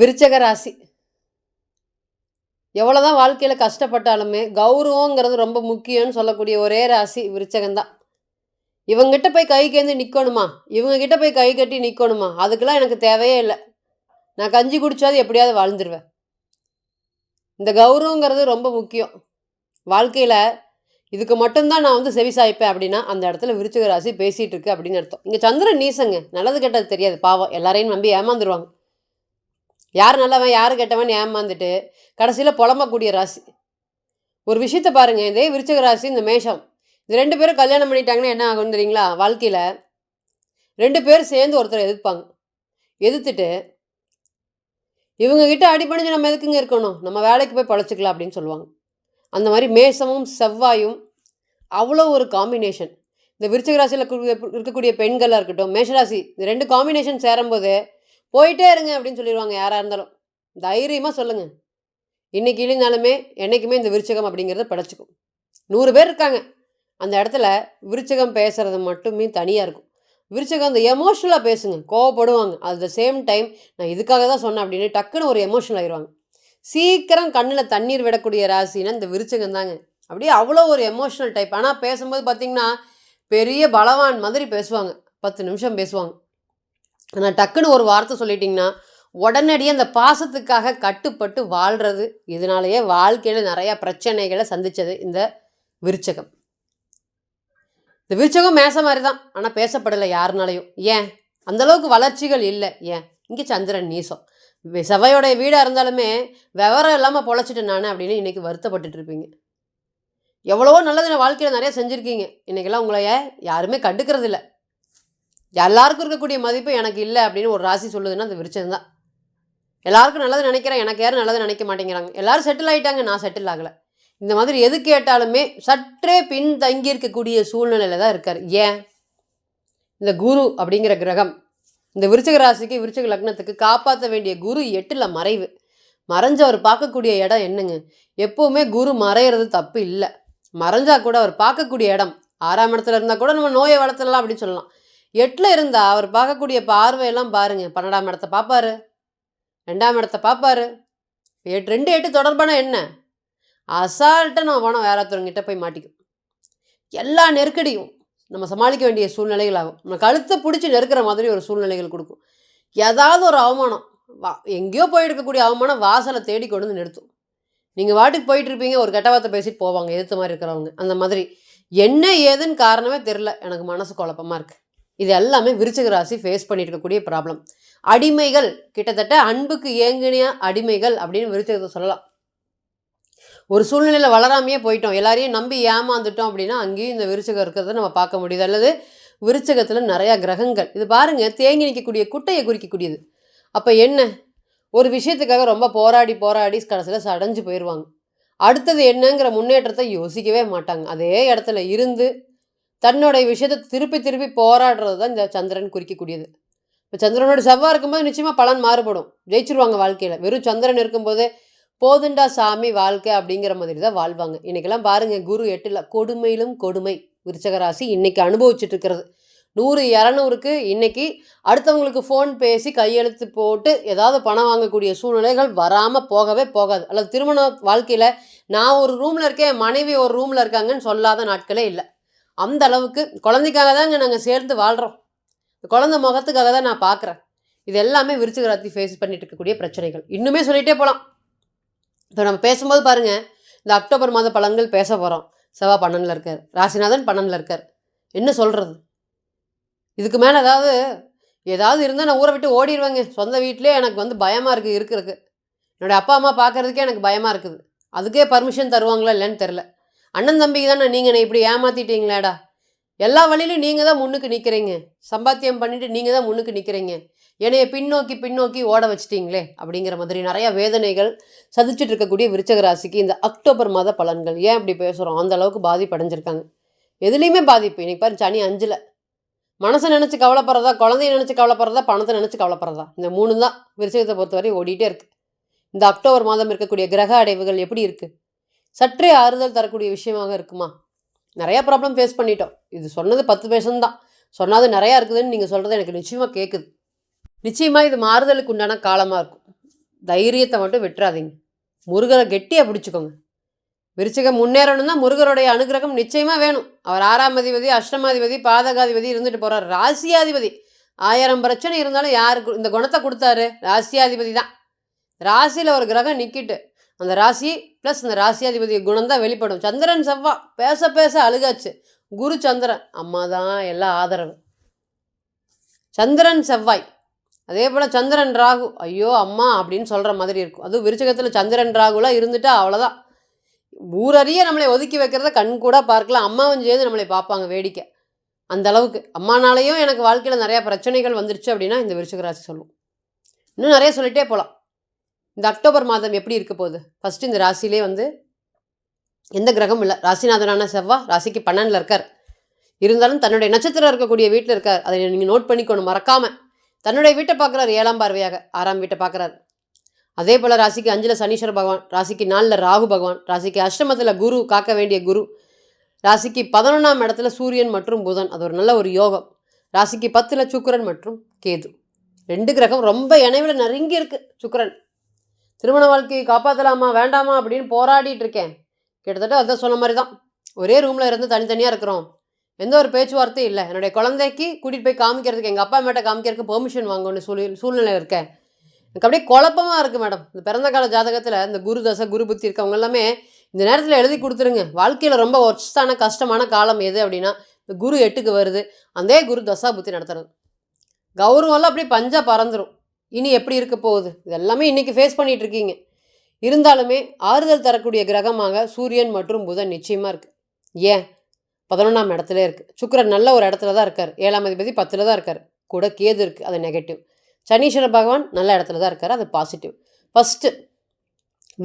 விருச்சக ராசி. எவ்வளோதான் வாழ்க்கையில் கஷ்டப்பட்டாலுமே கௌரவங்கிறது ரொம்ப முக்கியம்னு சொல்லக்கூடிய ஒரே ராசி விருச்சகம்தான். இவங்கிட்ட போய் கை கேந்து நிற்கணுமா இவங்ககிட்ட போய் கை கட்டி நிற்கணுமா அதுக்கெல்லாம் எனக்கு தேவையே இல்லை. நான் கஞ்சி குடித்தாது எப்படியாவது வாழ்ந்துருவேன். இந்த கௌரவங்கிறது ரொம்ப முக்கியம். வாழ்க்கையில் இதுக்கு மட்டும்தான் நான் வந்து செவி சாய்ப்பேன் அப்படின்னா அந்த இடத்துல விருச்சிக ராசி பேசிகிட்டு இருக்கு அப்படின்னு அர்த்தம். இங்கே சந்திரன் நீசங்க. நல்லது கெட்டது தெரியாது. பாவம். எல்லாரையும் நம்பி ஏமாந்துருவாங்க. யார் நல்லவன் யார் கெட்டவன் ஏமாந்துட்டு கடைசியில் புலம்பக்கூடிய ராசி. ஒரு விஷயத்த பாருங்க இதே விருச்சக ராசி இந்த மேஷம். இந்த ரெண்டு பேரும் கல்யாணம் பண்ணிட்டாங்கன்னா என்ன ஆகும் தெரியுங்களா? வாழ்க்கையில் ரெண்டு பேரும் சேர்ந்து ஒருத்தரை எதிர்ப்பாங்க. எதிர்த்துட்டு இவங்க கிட்ட நம்ம எதுக்குங்க இருக்கணும்? நம்ம வேலைக்கு போய் பழச்சிக்கலாம் அப்படின்னு சொல்லுவாங்க. அந்த மாதிரி மேசமும் செவ்வாயும் அவ்வளோ ஒரு காம்பினேஷன் இந்த விருச்சிக ராசியில் இருக்கக்கூடிய பெண்களாக இருக்கட்டும் மேஷராசி இந்த ரெண்டு காம்பினேஷன் சேரும்போது போயிட்டே இருங்க அப்படின்னு சொல்லிடுவாங்க யாராக இருந்தாலும். தைரியமாக சொல்லுங்கள் இன்றைக்கி இல்லைனாலுமே என்றைக்குமே இந்த விருச்சகம் அப்படிங்கிறத படைச்சிக்கும். நூறு பேர் இருக்காங்க. அந்த இடத்துல விருச்சகம் பேசுகிறது மட்டுமே தனியாக இருக்கும். விருச்சகம் அந்த எமோஷ்னலாக பேசுங்க. கோவப்படுவாங்க. அட் த சேம் டைம் நான் இதுக்காக தான் சொன்னேன் அப்படின்னு டக்குன்னு ஒரு எமோஷனல் ஆயிடுவாங்க சீக்கிரம் கண்ணில் தண்ணீர் விடக்கூடிய ராசினா இந்த விருச்சகம் தாங்க. அப்படியே அவ்வளோ ஒரு எமோஷனல் டைப் ஆனால் பேசும்போது பார்த்திங்கன்னா பெரிய பலவான் மாதிரி பேசுவாங்க. பத்து நிமிஷம் பேசுவாங்க. ஆனால் டக்குன்னு ஒரு வார்த்தை சொல்லிட்டிங்கன்னா உடனடியே அந்த பாசத்துக்காக கட்டுப்பட்டு வாழ்கிறது இதனாலேயே வாழ்க்கையில் நிறையா பிரச்சனைகளை சந்தித்தது இந்த விருச்சகம். இந்த விருச்சகம் மேச மாதிரி தான் ஆனால் பேசப்படலை யாருனாலையும். ஏன்? அந்தளவுக்கு வளர்ச்சிகள் இல்லை. ஏன்? இங்கே சந்திரன் நீசம். செவையோடைய வீடாக இருந்தாலுமே விவரம் இல்லாமல் பொழைச்சிட்டேன் நான் அப்படின்னு இன்றைக்கி வருத்தப்பட்டுட்டு இருப்பீங்க. எவ்வளவோ நல்லது நான் வாழ்க்கையில் நிறையா செஞ்சுருக்கீங்க. இன்றைக்கெல்லாம் உங்களை யாருமே கண்டுக்கிறது இல்லை எல்லாருக்கும் இருக்கக்கூடிய மதிப்பு எனக்கு இல்லை அப்படின்னு ஒரு ராசி சொல்லுதுன்னா அந்த விருச்சம் தான். எல்லாருக்கும் நல்லது நினைக்கிறேன் எனக்கு யாரும் நல்லது நினைக்க மாட்டேங்கிறாங்க. எல்லாரும் செட்டில் ஆகிட்டாங்க நான் செட்டில் ஆகலை. இந்த மாதிரி எது கேட்டாலுமே சற்றே பின் தங்கி இருக்கக்கூடிய சூழ்நிலையில தான் இருக்கார். ஏன்? இந்த குரு அப்படிங்கிற கிரகம் இந்த விருச்சக ராசிக்கு விருச்சக லக்னத்துக்கு காப்பாற்ற வேண்டிய குரு எட்டில் மறைவு. மறைஞ்சவர் பார்க்கக்கூடிய இடம் என்னங்க? எப்போவுமே குரு மறையிறது தப்பு இல்லை. மறைஞ்சா கூட அவர் பார்க்கக்கூடிய இடம். ஆறாம் இடத்துல இருந்தால் கூட நம்ம நோயை வளர்த்துடலாம் அப்படின்னு சொல்லலாம். எட்டில் இருந்தால் அவர் பார்க்கக்கூடிய பார்வையெல்லாம் பாருங்க. பன்னெண்டாம் இடத்த பார்ப்பாரு. ரெண்டாம் இடத்த பார்ப்பாரு. எட்டு ரெண்டு எட்டு தொடர்பான என்ன? அசால்ட்டாக நம்ம போனால் வேற ஒருத்தவங்கிட்ட போய் மாட்டிக்கும். எல்லா நெருக்கடியும் நம்ம சமாளிக்க வேண்டிய சூழ்நிலைகள் ஆகும் நம்ம கழுத்தை பிடிச்சி நெருக்கிற மாதிரி ஒரு சூழ்நிலைகள் கொடுக்கும். ஏதாவது ஒரு அவமானம் வா எங்கேயோ போயிருக்கக்கூடிய அவமானம் வாசலை தேடி கொண்டு வந்து நிறுத்தும். நீங்கள் வாட்டுக்கு போயிட்டு இருப்பீங்க ஒரு கெட்ட வார்த்தை பேசிட்டு போவாங்க எதிர்த்த மாதிரி இருக்கிறவங்க. அந்த மாதிரி. என்ன ஏதுன்னு காரணமே தெரில எனக்கு மனசு குழப்பமாக இருக்குது இது எல்லாமே விருச்சிக ராசி ஃபேஸ் பண்ணிட்டு இருக்கக்கூடிய ப்ராப்ளம் அடிமைகள் கிட்டத்தட்ட அன்புக்கு ஏங்கினிய அடிமைகள் அப்படின்னு விருச்சிகத்தை சொல்லலாம். ஒரு சூழ்நிலையில் வளராமையே போயிட்டோம். எல்லாரையும் நம்பி ஏமாந்துட்டோம் அப்படின்னா அங்கேயும் இந்த விருச்சகம் இருக்கிறத நம்ம பார்க்க முடியுது. அல்லது விருச்சகத்தில் நிறையா கிரகங்கள். இது பாருங்கள் தேங்கி நிற்கக்கூடிய குட்டையை குறிக்கக்கூடியது. அப்போ என்ன? ஒரு விஷயத்துக்காக ரொம்ப போராடி போராடி கடைசியில் சடைஞ்சு போயிடுவாங்க அடுத்தது என்னங்கிற முன்னேற்றத்தை யோசிக்கவே மாட்டாங்க. அதே இடத்துல இருந்து தன்னுடைய விஷயத்தை திருப்பி திருப்பி போராடுறது தான் இந்த சந்திரன் குறிக்கக்கூடியது. இப்போ சந்திரனோட செவ்வாய் இருக்கும்போது நிச்சயமாக பலன் மாறுபடும். ஜெயிச்சிருவாங்க வாழ்க்கையில். வெறும் சந்திரன் இருக்கும்போதே போதுண்டா சாமி வாழ்க்கை அப்படிங்கிற மாதிரி தான் வாழ்வாங்க. இன்றைக்கெல்லாம் பாருங்கள் குரு எட்டில் கொடுமையிலும் கொடுமை. விருச்சகராசி இன்றைக்கி இன்னைக்கு அனுபவிச்சுட்டு இருக்கிறது. நூறு இரநூறுக்கு இன்னைக்கு அடுத்தவங்களுக்கு ஃபோன் பேசி கையெழுத்து போட்டு ஏதாவது பணம் வாங்கக்கூடிய சூழ்நிலைகள் வராமல் போகவே போகாது. அல்லது திருமண வாழ்க்கையில் நான் ஒரு ரூமில் இருக்கேன் என் மனைவி ஒரு ரூமில் இருக்காங்கன்னு சொல்லாத நாட்களே இல்லை. அந்த அளவுக்கு குழந்தைக்காக தாங்க நாங்கள் சேர்ந்து வாழ்கிறோம் குழந்தை முகத்துக்காக தான் நான் பார்க்குறேன் இது எல்லாமே விருச்சிக ராசி ஃபேஸ் பண்ணிட்டு இருக்கக்கூடிய பிரச்சனைகள். இன்னுமே சொல்லிகிட்டே போகலாம் இப்போ நம்ம பேசும்போது பாருங்கள் இந்த அக்டோபர் மாத பலன்கள் பேச போகிறோம் செவ்வாய் பன்னெண்டில் இருக்கார். ராசிநாதன் பன்னெண்டில் இருக்கார். என்ன சொல்கிறது இதுக்கு மேலே ஏதாவது ஏதாவது இருந்தால் நான் ஊரை விட்டு ஓடிடுவேங்க சொந்த வீட்டிலே எனக்கு வந்து பயமாக இருக்குது இருக்கிறதுக்கு என்னோடய அப்பா அம்மா பார்க்கறதுக்கே எனக்கு பயமாக இருக்குது. அதுக்கே பர்மிஷன் தருவாங்களா இல்லைன்னு தெரில அண்ணன் தம்பிக்கு தானே நீங்கள் என்னை இப்படி ஏமாத்திட்டீங்களேடா? எல்லா வழியிலும் நீங்கள் தான் முன்னுக்கு நிற்கிறீங்க சம்பாத்தியம் பண்ணிவிட்டு நீங்கள் தான் முன்னுக்கு நிற்கிறீங்க என்னைய பின்னோக்கி பின்னோக்கி ஓட வச்சிட்டிங்களே அப்படிங்கிற மாதிரி நிறையா வேதனைகள் சதிச்சுட்டு இருக்கக்கூடிய விருச்சக ராசிக்கு இந்த அக்டோபர் மாத பலன்கள். ஏன் இப்படி பேசுகிறோம் அந்த அளவுக்கு பாதிப்பு அடைஞ்சிருக்காங்க. எதுலேயுமே பாதிப்பு. இன்னைக்கு பாரு சனி அஞ்சில். மனசை நினச்சி கவலைப்படுறதா குழந்தைய நினச்சி கவலைப்படுறதா பணத்தை நினச்சி கவலைப்படுறதா? இந்த மூணு தான் விருச்சகத்தை பொறுத்தவரை ஓடிட்டே இருக்குது இந்த அக்டோபர் மாதம் இருக்கக்கூடிய கிரக அடைவுகள் எப்படி இருக்குது சற்றே ஆறுதல் தரக்கூடிய விஷயமாக இருக்குமா? நிறையா ப்ராப்ளம் ஃபேஸ் பண்ணிட்டோம். இது சொன்னது பத்து பேர்சன் தான் சொன்னது நிறையா இருக்குதுன்னு நீங்கள் சொல்கிறது எனக்கு நிச்சயமாக கேட்குது நிச்சயமாக இது மாறுதலுக்கு உண்டான காலமாக இருக்கும். தைரியத்தை மட்டும் விட்டுறாதீங்க. முருகரை கெட்டியாக பிடிச்சிக்கோங்க. விருச்சிகம் முன்னேறணும்னா முருகருடைய அனுகிரகம் நிச்சயமாக வேணும். அவர் ஆறாம் அதிபதி அஷ்டமாதிபதி பாதகாதிபதி இருந்துட்டு போகிறார் ராசியாதிபதி. ஆயிரம் பிரச்சனை இருந்தாலும் யாருக்கு இந்த குணத்தை கொடுத்தாரு? ராசியாதிபதி தான். ராசியில் ஒரு கிரகம் நிற்கிட்டு அந்த ராசி ப்ளஸ் இந்த ராசியாதிபதி குணம் தான் வெளிப்படும். சந்திரன் செவ்வா பேச பேச அழுகாச்சு. குரு சந்திரன் அம்மா தான் எல்லாம் ஆதரவு. சந்திரன் செவ்வாய் அதே போல் சந்திரன் ராகு. ஐயோ அம்மா அப்படின்னு சொல்கிற மாதிரி இருக்கும். அதுவும் விருச்சகத்தில் சந்திரன் ராகுலாம் இருந்துட்டா அவ்வளோதான் ஊரறிய நம்மளை ஒதுக்கி வைக்கிறத கண் கூட பார்க்கலாம். அம்மாவும் சேர்ந்து நம்மளை பார்ப்பாங்க வேடிக்கை. அந்த அளவுக்கு. அம்மானாலேயும் எனக்கு வாழ்க்கையில் நிறையா பிரச்சனைகள் வந்துருச்சு அப்படின்னா இந்த விருச்சக ராசி சொல்லுவோம் இன்னும் நிறைய சொல்லிட்டே போகலாம் இந்த அக்டோபர் மாதம் எப்படி இருக்க போகுது? ஃபஸ்ட்டு இந்த ராசியிலே வந்து எந்த கிரகம் இல்லை? ராசிநாதனான செவ்வா ராசிக்கு பன்னெண்டில் இருக்கார். இருந்தாலும் தன்னுடைய நட்சத்திரம் இருக்கக்கூடிய வீட்டில் இருக்கார். அதை நீங்கள் நோட் பண்ணிக்கணும் மறக்காமல் தன்னுடைய வீட்டை பார்க்குறாரு ஏழாம் பார்வையாக. ஆறாம் வீட்டை பார்க்குறாரு. அதே போல் ராசிக்கு அஞ்சில் சனீஸ்வர பகவான் ராசிக்கு நாலில் ராகு பகவான் ராசிக்கு அஷ்டமத்தில் குரு காக்க வேண்டிய குரு ராசிக்கு பதினொன்றாம் இடத்துல சூரியன் மற்றும் புதன். அது ஒரு நல்ல ஒரு யோகம். ராசிக்கு பத்தில் சுக்கரன் மற்றும் கேது. ரெண்டு கிரகம் ரொம்ப இணைவில் நெருங்கி இருக்குது சுக்கிரன். திருமண வாழ்க்கையை காப்பாற்றலாமா வேண்டாமா அப்படின்னு போராடிட்டு இருக்கேன் கிட்டத்தட்ட அதான் சொன்ன மாதிரி தான் ஒரே ரூமில் இருந்து தனித்தனியாக இருக்கிறோம். எந்த ஒரு பேச்சுவார்த்தையும் இல்லை. என்னுடைய குழந்தைக்கு கூட்டிகிட்டு போய் காமிக்கிறதுக்கு எங்கள் அப்பா மேட்ட காமிக்கிறதுக்கு பெர்மிஷன் வாங்கணும்னு சூழ் சூழ்நிலை இருக்கேன். எனக்கு அப்படியே குழப்பமாக இருக்குது மேடம் இந்த பிறந்த கால ஜாதகத்தில் இந்த குரு தசை குரு புத்தி இருக்கவங்க எல்லாமே இந்த நேரத்தில் எழுதி கொடுத்துருங்க. வாழ்க்கையில் ரொம்ப ஒர்ஸ்டான கஷ்டமான காலம் எது அப்படின்னா இந்த குரு எட்டுக்கு வருது. அதே குரு தசா புத்தி நடத்துறது. கௌரவம்லாம் அப்படியே பஞ்சா பறந்துடும் இனி எப்படி இருக்க போகுது? இது எல்லாமே இன்றைக்கி ஃபேஸ் பண்ணிகிட்டு இருக்கீங்க இருந்தாலுமே ஆறுதல் தரக்கூடிய கிரகமாக சூரியன் மற்றும் புதன் நிச்சயமாக இருக்குது ஏன்? பதினொன்றாம் இடத்துல இருக்குது சுக்கரன் நல்ல ஒரு இடத்துல தான் இருக்கார். ஏழாம் அதிபதி பத்தில் தான் இருக்கார். கூட கேது இருக்குது அது நெகட்டிவ் சனீஸ்வர பகவான் நல்ல இடத்துல தான் இருக்கார். அது பாசிட்டிவ் ஃபஸ்ட்டு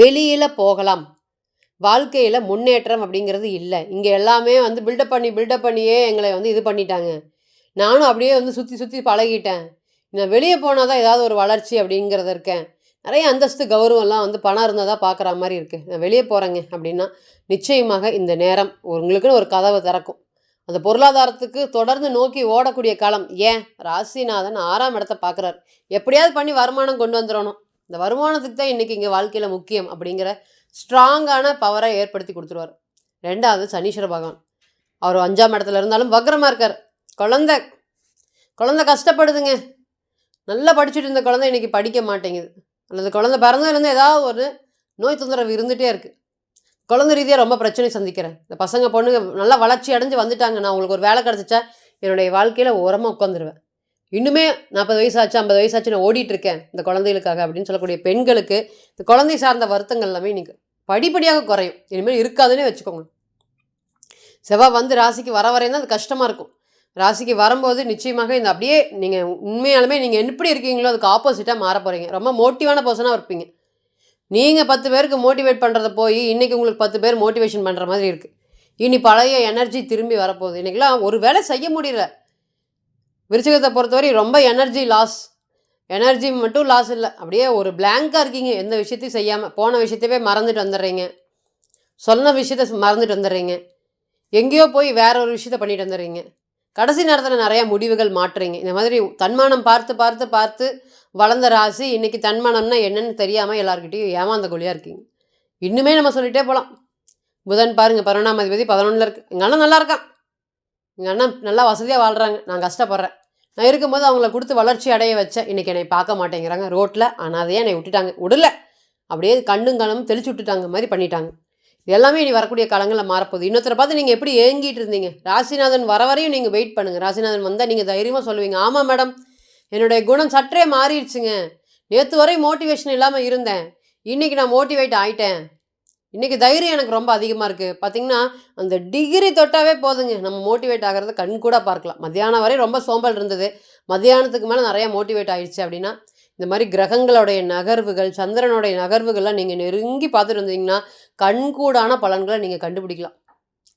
வெளியில் போகலாம். வாழ்க்கையில் முன்னேற்றம் அப்படிங்கிறது இல்லை. இங்கே எல்லாமே வந்து பில்டப் பண்ணி பில்டப் பண்ணியே எங்களை வந்து இது பண்ணிட்டாங்க. நானும் அப்படியே வந்து சுற்றி சுற்றி பழகிட்டேன். நான் வெளியே போனால் தான் ஏதாவது ஒரு வளர்ச்சி அப்படிங்கிறத இருக்கேன். நிறைய அந்தஸ்து கௌரவம்லாம் வந்து பணம் இருந்தால் தான் பார்க்குற மாதிரி இருக்குது நான் வெளியே போகிறேங்க அப்படின்னா நிச்சயமாக இந்த நேரம் உங்களுக்குன்னு ஒரு கதவை திறக்கும். அந்த பொருளாதாரத்துக்கு தொடர்ந்து நோக்கி ஓடக்கூடிய காலம் ஏன்? ராசிநாதன் ஆறாம் இடத்த பார்க்குறாரு எப்படியாவது பண்ணி வருமானம் கொண்டு வந்துடணும். இந்த வருமானத்துக்கு தான் இன்றைக்கி இங்கே வாழ்க்கையில் முக்கியம் அப்படிங்கிற ஸ்ட்ராங்கான பவரை ஏற்படுத்தி கொடுத்துருவார். ரெண்டாவது சனீஸ்வர பகவான். அவர் அஞ்சாம் இடத்துல இருந்தாலும் வக்ரமாக இருக்கார். குழந்த. குழந்த கஷ்டப்படுதுங்க. நல்லா படிச்சுட்டு இருந்த குழந்தை இன்றைக்கி படிக்க மாட்டேங்குது. அல்லது குழந்த பிறந்ததுலேருந்து ஏதாவது ஒரு நோய் தொந்தரவு இருந்துகிட்டே இருக்குது குழந்தை ரீதியாக ரொம்ப பிரச்சனை சந்திக்கிறேன். இந்த பசங்க பொண்ணுங்க நல்லா வளர்ச்சி அடைஞ்சு வந்துட்டாங்க நான் உங்களுக்கு ஒரு வேலை கிடச்சிச்சா என்னுடைய வாழ்க்கையில் ஓரமாக உட்காந்துருவேன் இன்னுமே நாற்பது வயசு ஆச்சு ஐம்பது வயசாச்சு நான் ஓடிட்டு இருக்கேன் இந்த குழந்தைகளுக்காக அப்படின்னு சொல்லக்கூடிய பெண்களுக்கு இந்த குழந்தை சார்ந்த வருத்தங்கள் எல்லாமே இன்னைக்கு படிப்படியாக குறையும். இனிமேல் இருக்காதுன்னே வச்சுக்கோங்க. செவ்வாய் வந்து ராசிக்கு வர வரையும் தான் அது கஷ்டமாக இருக்கும். ராசிக்கு வரும்போது நிச்சயமாக இந்த அப்படியே நீங்கள் உண்மையாலுமே நீங்கள் எப்படி இருக்கீங்களோ அதுக்கு ஆப்போசிட்டாக மாற போகிறீங்க ரொம்ப மோட்டிவான பர்சனாக இருப்பீங்க. நீங்கள் பத்து பேருக்கு மோட்டிவேட் பண்ணுறத போய் இன்றைக்கி உங்களுக்கு பத்து பேர் மோட்டிவேஷன் பண்ணுற மாதிரி இருக்குது இனி பழைய எனர்ஜி திரும்பி வரப்போகுது. இன்றைக்கெலாம் ஒரு வேலை செய்ய முடியல. விருச்சிகத்தை பொறுத்தவரை ரொம்ப எனர்ஜி லாஸ் எனர்ஜி மட்டும் லாஸ் இல்லை. அப்படியே ஒரு பிளாங்காக இருக்கீங்க. எந்த விஷயத்தையும் செய்யாமல் போன விஷயத்தையே மறந்துட்டு வந்துடுறீங்க. சொன்ன விஷயத்த மறந்துட்டு வந்துடுறீங்க. எங்கேயோ போய் வேற ஒரு விஷயத்த பண்ணிட்டு வந்துடுறீங்க. கடைசி நேரத்தில் நிறையா முடிவுகள் மாற்றுறீங்க. இந்த மாதிரி தன்மானம் பார்த்து பார்த்து பார்த்து வளர்ந்த ராசி இன்றைக்கி தன்மானம்னா என்னென்னு தெரியாமல் எல்லாருக்கிட்டையும் ஏமாந்த கொழியாக இருக்கீங்க. இன்னுமே நம்ம சொல்லிட்டே போகலாம் புதன் பாருங்கள் பதினொன்றாம் அதிபதி பதினொன்றில் இருக்கு. எங்கள் அண்ணன் நல்லா இருக்கான். எங்கள் அண்ணன் நல்லா வசதியாக வாழ்கிறாங்க நான் கஷ்டப்படுறேன். நான் இருக்கும்போது அவங்கள கொடுத்து வளர்ச்சி அடைய வச்சேன். இன்றைக்கி என்னை பார்க்க மாட்டேங்கிறாங்க ரோட்டில் அனாதையாக என்னை விட்டுட்டாங்க. விடல. அப்படியே கண்ணும் கண்ணும் தெளிச்சு விட்டுட்டாங்க மாதிரி பண்ணிட்டாங்க. எல்லாமே இனி வரக்கூடிய காலங்களில் மாறப்போகுது. இன்னொருத்தரை பார்த்து நீங்கள் எப்படி ஏங்கிட்டு இருந்தீங்க? ராசிநாதன் வர வரையும் நீங்கள் வெயிட் பண்ணுங்கள் ராசிநாதன் வந்தால் நீங்கள் தைரியமாக சொல்லுவீங்க. ஆமாம் மேடம் என்னுடைய குணம் சற்றே மாறிடுச்சுங்க. நேற்று வரை மோட்டிவேஷன் இல்லாமல் இருந்தேன். இன்றைக்கி நான் மோட்டிவேட் ஆயிட்டேன். இன்றைக்கி தைரியம் எனக்கு ரொம்ப அதிகமாக இருக்குது பார்த்தீங்கன்னா அந்த டிகிரி தொட்டாவே போதுங்க. நம்ம மோட்டிவேட் ஆகிறத கண் கூட பார்க்கலாம். மத்தியானம் வரை ரொம்ப சோம்பல் இருந்தது. மத்தியானத்துக்கு மேலே நிறையா மோட்டிவேட் ஆகிடுச்சு அப்படின்னா இந்த மாதிரி கிரகங்களுடைய நகர்வுகள் சந்திரனுடைய நகர்வுகள்லாம் நீங்கள் நெருங்கி பார்த்துட்டு இருந்தீங்கன்னா கண்கூடான பலன்களை நீங்கள் கண்டுபிடிக்கலாம்.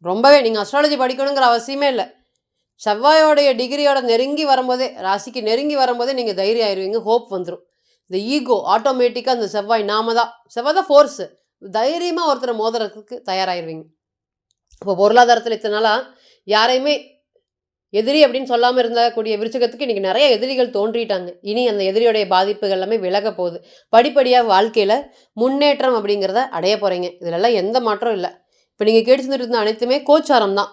ரொம்பவே நீங்கள் அஸ்ட்ராலஜி படிக்கணுங்கிற அவசியமே இல்லை. செவ்வாயோடைய டிகிரியோட நெருங்கி வரும்போதே ராசிக்கு நெருங்கி வரும்போதே நீங்கள் தைரியம் ஆயிடுவீங்க ஹோப் வந்துடும் இந்த ஈகோ ஆட்டோமேட்டிக்காக அந்த செவ்வாய் நாம தான். செவ்வாய் தான் ஃபோர்ஸு தைரியமாக ஒருத்தரை மோதுறதுக்கு தயாராகிடுவீங்க இப்போ பொருளாதாரத்தில் இத்தனை நாளாக யாரையுமே எதிரி அப்படின்னு சொல்லாமல் இருந்தக்கூடிய விருச்சகத்துக்கு இன்றைக்கி நிறைய எதிரிகள் தோன்றிட்டாங்க. இனி அந்த எதிரியோடைய பாதிப்புகள் எல்லாமே விலக போகுது. படிப்படியாக வாழ்க்கையில் முன்னேற்றம் அப்படிங்கிறத அடைய போகிறீங்க இதிலெல்லாம் எந்த மாற்றம் இல்லை. இப்போ நீங்கள் கேட்டு இருந்த அனைத்துமே கோச்சாரம் தான்.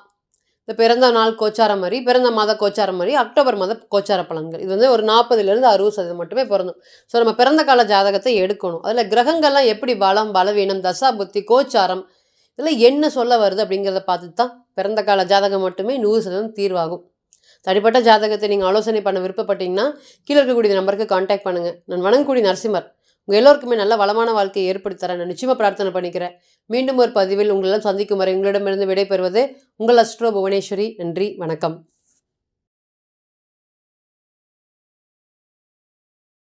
இந்த பிறந்த நாள் கோச்சாரம் மாதிரி பிறந்த மாத கோச்சாரம் மாதிரி அக்டோபர் மாத கோச்சார பலன்கள். இது வந்து ஒரு நாற்பதுலேருந்து அறுபது சதவீதம் மட்டுமே பிறந்தோம் ஸோ நம்ம பிறந்த கால ஜாதகத்தை எடுக்கணும். அதில் கிரகங்கள்லாம் எப்படி பலம் பலவீனம் தசா புத்தி கோச்சாரம் இதில் என்ன சொல்ல வருது அப்படிங்கிறத பார்த்து தான் பிறந்த கால ஜாதகம் மட்டுமே நூறு சதவீதம் தீர்வாகும். தனிப்பட்ட ஜாதகத்தை நீங்கள் ஆலோசனை பண்ண விருப்பப்பட்டீங்கன்னா கீழே இருக்கக்கூடிய நம்பருக்கு காண்டாக்ட் பண்ணுங்கள் நான் வணங்கக்கூடிய நரசிம்மர். உங்கள் எல்லோருக்குமே நல்ல வளமான வாழ்க்கையை ஏற்படுத்தி தரேன். நான் நிச்சயமாக பிரார்த்தனை பண்ணிக்கிறேன். மீண்டும் ஒரு பதிவில் உங்களெல்லாம் சந்திக்கும் வரை உங்களிடமிருந்து விடைபெறுவது உங்கள் அஸ்ட்ரோ புவனேஸ்வரி. நன்றி வணக்கம்.